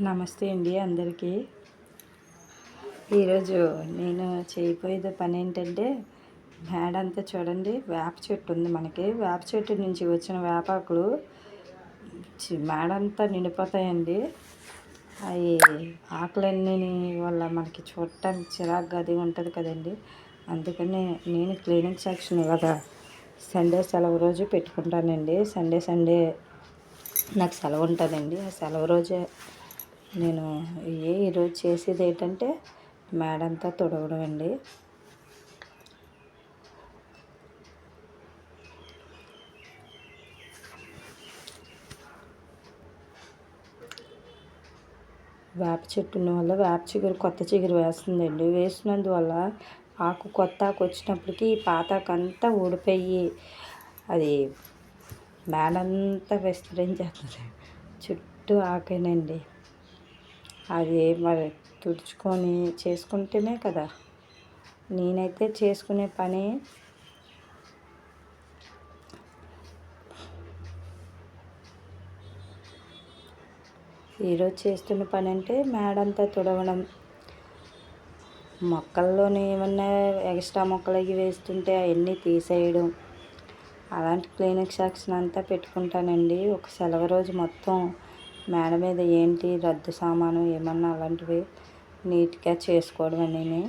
నమస్తే అండి అందరికీ. ఈరోజు నేను చేయబోయే పని ఏంటంటే మేడంతా చూడండి వేప చెట్టు ఉంది మనకి. వేప చెట్టు నుంచి వచ్చిన వేపాకులు చి- మేడంతా నిండిపోతాయండి. అవి ఆకులన్నీ వల్ల మనకి చూడటానికి చిరాకుగా అది ఉంటుంది కదండి. అందుకని నేను క్లీనింగ్ సెక్షన్ ఇలాగా సండే సెలవు రోజు పెట్టుకుంటానండి. సండే సండే నాకు సెలవు ఉంటుందండి. ఆ సెలవు రోజే నేను ఈరోజు చేసేది ఏంటంటే మేడంతా తుడవడం అండి. వేప చెట్టు ఉన్న వల్ల వేప చిగురు కొత్త చిగురు వేస్తుందండి. వేసినందువల్ల ఆకు కొత్త ఆకు వచ్చినప్పటికీ ఈ పాత ఊడిపోయి అది మేడంతా విస్తరించేస్తుంది. చుట్టూ ఆకేనండి. అది మరి తుడుచుకొని చేసుకుంటేనే కదా. నేనైతే చేసుకునే పని ఈరోజు చేస్తున్న పని అంటే మేడంతా తుడవడం. మొక్కల్లోని ఏమన్నా ఎక్స్ట్రా మొక్కలు అవి వేస్తుంటే అవన్నీ తీసేయడం. అలాంటి క్లీనింగ్ సెక్షన్ అంతా పెట్టుకుంటానండి. ఒక సెలవు రోజు మొత్తం మేడ మీద ఏంటి రద్దు సామాను ఏమన్నా అలాంటివి నీట్గా చేసుకోవడం అనేది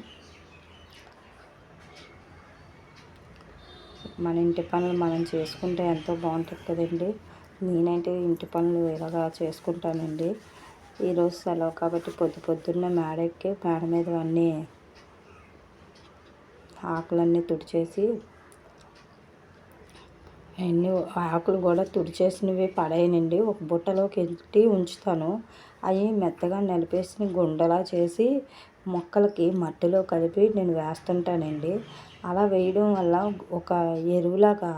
మన ఇంటి పనులు మనం చేసుకుంటే ఎంతో బాగుంటుంది కదండి. నేనైతే ఇంటి పనులు ఇలాగా చేసుకుంటానండి. ఈరోజు సెలవు కాబట్టి పొద్దు పొద్దున్న మేడ ఎక్కి మేడ మీద అన్నీ ఆకులన్నీ తుడిచేసి అన్నీ ఆకులు కూడా తుడిచేసినవి పడేయనండి. ఒక బుట్టలోకి ఎత్తి ఉంచుతాను. అవి మెత్తగా నలిపేసి గుండలా చేసి మొక్కలకి మట్టిలో కలిపి నేను వేస్తుంటానండి. అలా వేయడం వల్ల ఒక ఎరువులాగా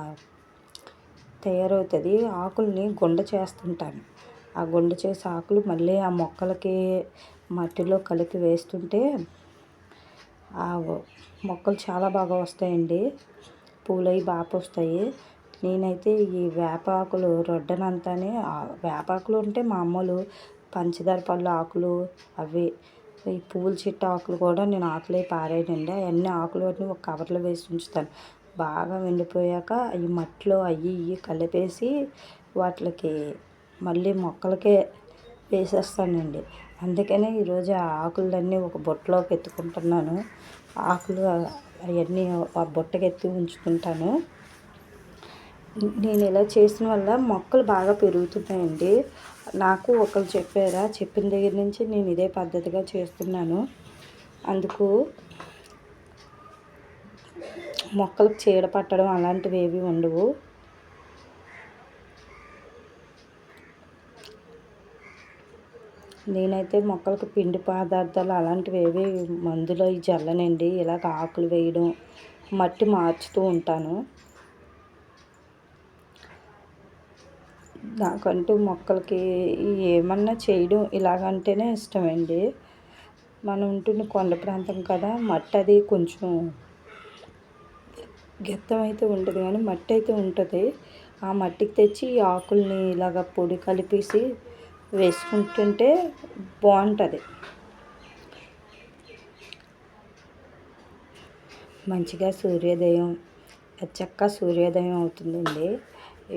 తయారవుతుంది. ఆకుల్ని గుండ చేస్తుంటాను. ఆ గుండ చేసి ఆకులు మళ్ళీ ఆ మొక్కలకి మట్టిలో కలిపి వేస్తుంటే ఆ మొక్కలు చాలా బాగా వస్తాయండి. పూలు అవి బాగా వస్తాయి నేనైతే ఈ వేపాకులు రొడ్డనంతానే వేపాకులు అంటే మామూలు పంచదార పళ్ళు ఆకులు అవి ఈ పూల చెట్టు ఆకులు కూడా నేను ఆకులే పారేయనండి అవన్నీ ఆకులు అన్నీ ఒక కవర్లో వేసి ఉంచుతాను. బాగా ఎండిపోయాక అవి మట్టిలో అవి ఇవి కలిపేసి వాటికి మళ్ళీ మొక్కలకే వేసేస్తానండి. అందుకనే ఈరోజు ఆ ఆకులన్నీ ఒక బుట్టలోకి ఎత్తుకుంటున్నాను. ఆకులు అవన్నీ ఆ బుట్టకెత్తి ఉంచుకుంటాను. నేను ఇలా చేసిన వల్ల మొక్కలు బాగా పెరుగుతున్నాయండి. నాకు ఒకరు చెప్పారా చెప్పిన దగ్గర నుంచి నేను ఇదే పద్ధతిగా చేస్తున్నాను. అందుకు మొక్కలకు చీడ పట్టడం అలాంటివి ఏవి ఉండవు. నేనైతే మొక్కలకు పిండి పదార్థాలు అలాంటివి ఏవి మందులు అవి జల్లనండి ఇలాగ ఆకులు వేయడం మట్టి మార్చుతూ ఉంటాను. నాకంటూ మొక్కలకి ఏమన్నా చేయడం ఇలాగంటేనే ఇష్టమండి. మనం ఉంటున్న కొండ ప్రాంతం కదా మట్టి అది కొంచెం గెత్తం అయితే ఉంటుంది కానీ మట్టి అయితే ఉంటుంది. ఆ మట్టికి తెచ్చి ఆకుల్ని ఇలాగ పొడి కలిపేసి వేసుకుంటుంటే బాగుంటుంది. మంచిగా సూర్యోదయం చక్క సూర్యోదయం అవుతుందండి.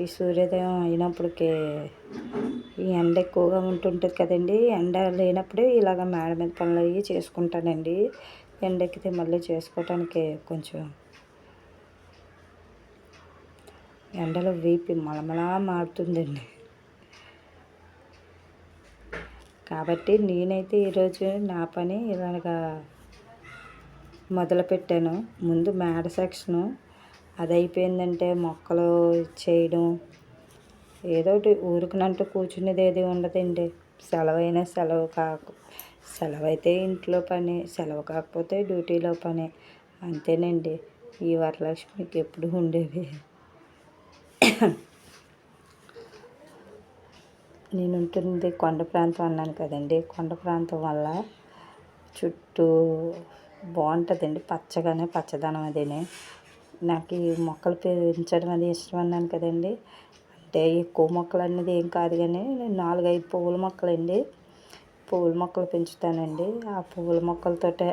ఈ సూర్యోదయం అయినప్పటికీ ఈ ఎండ ఎక్కువగా ఉంటుంటుంది కదండి. ఎండ లేనప్పుడే ఇలాగ మేడ మీద పనులు అవి చేసుకుంటానండి. ఎండ ఎక్కితే మళ్ళీ చేసుకోవటానికి కొంచెం ఎండలో వీపి మలమలా మారుతుందండి. కాబట్టి నేనైతే ఈరోజు నా పని ఇలాగా మొదలుపెట్టాను. ముందు మేడ సెక్షను అది అయిపోయిందంటే మొక్కలు చేయడం. ఏదో ఒకటి ఊరికనంటూ కూర్చునేది ఏది ఉండదండి. సెలవైనా సెలవు కాక సెలవు అయితే ఇంట్లో పని సెలవు కాకపోతే డ్యూటీలో పని. అంతేనండి. ఈ వరలక్ష్మికి ఎప్పుడు ఉండేవి నేను ఉంటుంది కొండ ప్రాంతం అన్నాను కదండి. కొండ ప్రాంతం వల్ల చుట్టూ బాగుంటుందండి. పచ్చగానే పచ్చదనం అదేనే. నాకు ఈ మొక్కలు పెంచడం అది ఇష్టం అన్నాను కదండి. అంటే ఎక్కువ మొక్కలు అనేది ఏం కాదు కానీ నాలుగైదు పువ్వుల మొక్కలండి. పువ్వుల మొక్కలు పెంచుతానండి. ఆ పువ్వుల మొక్కలతోటే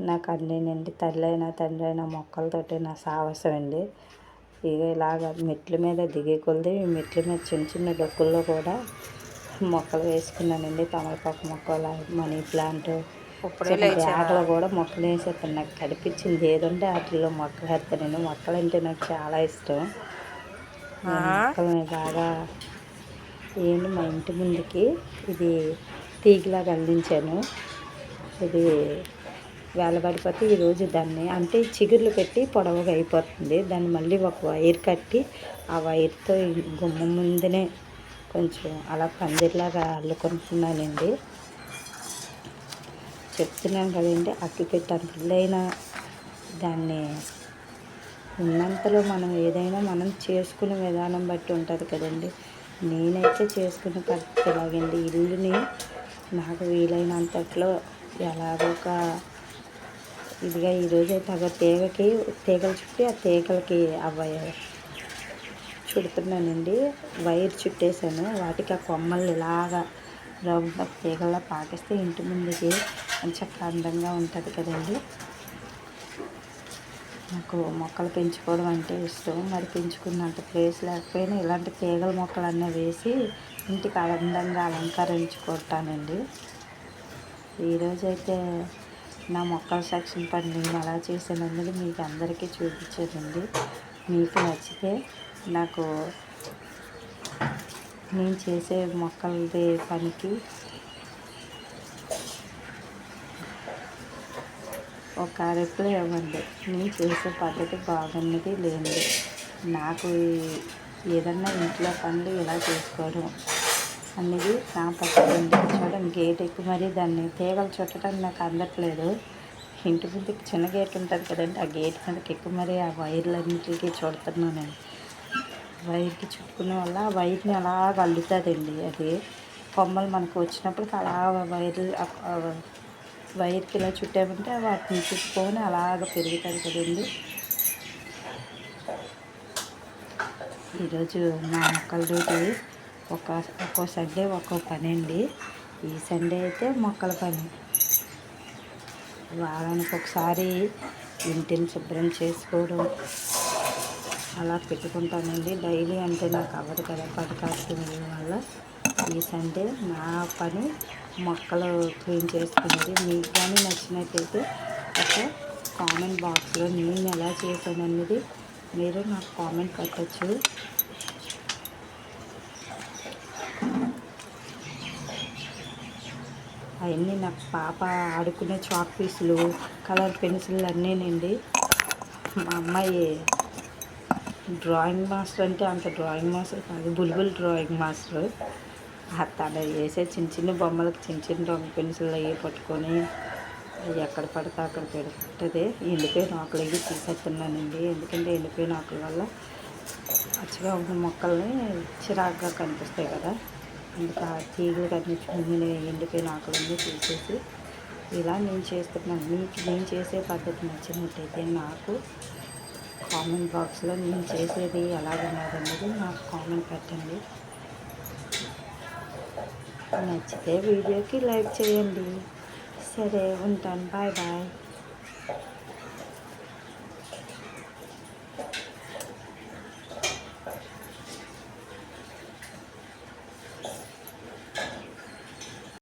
నాకు అన్నీనండి. తల్లి అయినా తండ్రి అయినా మొక్కలతోటే నా సాహసం అండి. ఇక ఇలాగ మెట్ల మీద దిగే కొలది మెట్ల మీద చిన్న చిన్న డొక్కుల్లో కూడా మొక్కలు వేసుకున్నానండి. తమలపాకు మొక్కలు మనీ ప్లాంట్ బ్యాగ్లో కూడా మొక్కలు వేసేస్తాను. నాకు కనిపించింది ఏదంటే వాటిల్లో మొక్కలు వేస్తానండి మొక్కలు అంటే నాకు చాలా ఇష్టం. మొక్కలని బాగా ఏంటి మా ఇంటి ముందుకి ఇది తీగలాగా అందించాను. ఇది వేలబడిపోతే ఈరోజు దాన్ని అంటే చిగుర్లు పెట్టి పొడవుగా అయిపోతుంది. దాన్ని మళ్ళీ ఒక వైర్ కట్టి ఆ వైర్తో గుమ్మ ముందునే కొంచెం అలా పందిరిలాగా అల్లుకుంటున్నానండి. చెప్తున్నాను కదండి అక్కి పెట్టాను పిల్లైనా దాన్ని ఉన్నంతలో మనం ఏదైనా మనం చేసుకునే విధానం బట్టి ఉంటుంది కదండి. నేనైతే చేసుకునే పద్ధతి ఎలాగండి ఇల్లుని నాకు వీలైనంతట్లో ఎలాగొక ఇదిగా ఈరోజు అయితే అగ తీగకి తీగలు చుట్టి ఆ తీగలకి అవ్వ చుడుతున్నానండి. వైర్ చుట్టేసాను వాటికి ఆ కొమ్మలు ఇలాగా రౌండ్ తీగల్లా పాకిస్తే ఇంటి ముందుకి మంచిగా అందంగా ఉంటుంది కదండి. నాకు మొక్కలు పెంచుకోవడం అంటే ఇష్టం. మరి పెంచుకున్నంత ప్లేస్ లేకపోయినా ఇలాంటి తీగల మొక్కలు అన్నీ వేసి ఇంటికి అందంగా అలంకరించుకుంటానండి. ఈరోజైతే నా మొక్కల సెక్షన్ పని నేను ఎలా చేసానన్నది మీకు అందరికీ చూపించేదండి మీకు నచ్చితే నాకు నేను చేసే మొక్కలది పనికి ఒక రిప్లై ఇవ్వండి. నేను చేసే పద్ధతి బాగున్నది లేనిది. నాకు ఏదన్నా ఇంట్లో పనులు ఇలా చేసుకోవడం అనేది నా పద్ధతి అండి చూడండి గేట్ ఎక్కువ మరి దాన్ని తీగలు చుట్టడం నాకు అందట్లేదు. ఇంటి ముందుకి చిన్న గేట్ ఉంటుంది కదండి ఆ గేట్ మీదకి ఎక్కువ మరి ఆ వైర్లన్నిటికీ చూడుతున్నాను నేను. వైర్కి చుట్టుకునే వల్ల ఆ వైర్ని అలాగ అల్లుతుందండి అది. కొమ్మలు మనకు వచ్చినప్పుడు అలా వైర్ వైర్కి ఇలా చుట్టామంటే వాటిని చుట్టుకొని అలాగ పెరుగుతుంది కదండి. ఈరోజు మా మొక్కల డ్యూటీ ఒక ఒక్కో సండే ఒక్కో పని అండి ఈ సండే అయితే మొక్కల పని. వారానికి ఒకసారి ఇంటిని శుభ్రం చేసుకోవడం అలా పెట్టుకుంటానండి. డైలీ అంటే నాకు అవ్వదు కదా పని కాస్తుంది వల్ల ఈ సండే నా పని మొక్కలు క్లీన్ చేసుకునేది మీకు కానీ నచ్చినట్టయితే ఒక కామెంట్ బాక్స్లో నేను ఎలా చేశాను అనేది మీరు నాకు కామెంట్ పెట్టచ్చు. అవన్నీ నాకు పాప ఆడుకునే చాక్ పీసులు కలర్ పెన్సిల్ అన్నీనండి మా అమ్మాయి డ్రాయింగ్ మాస్టర్ అంటే అంత డ్రాయింగ్ మాస్టర్ కాదు బుల్బుల్ డ్రాయింగ్ మాస్టర్. తను వేసే చిన్న చిన్న బొమ్మలకు చిన్న చిన్న రంగు పెన్సిల్ అవి పట్టుకొని ఎక్కడ పడితే అక్కడ పెడుతుంది. ఎండిపోయిన ఆకులు అవి తీసేస్తున్నానండి. ఎందుకంటే ఎండిపోయిన ఆకుల వల్ల పచ్చిగా ఉన్న మొక్కల్ని చిరాకుగా కనిపిస్తాయి కదా. అందుకు ఆ తీగలు కనిపించిన ఎండిపోయిన ఆకులన్నీ తీసేసి ఇలా నేను చేస్తున్నాను. మీకు నేను చేసే పద్ధతి నచ్చినట్టయితే నాకు కామెంట్ బాక్స్లో నేను చేసేది ఎలాగన్నదనేది నాకు కామెంట్ పెట్టండి. నచ్చితే వీడియోకి లైక్ చేయండి. సరే ఉంటాను. Bye bye.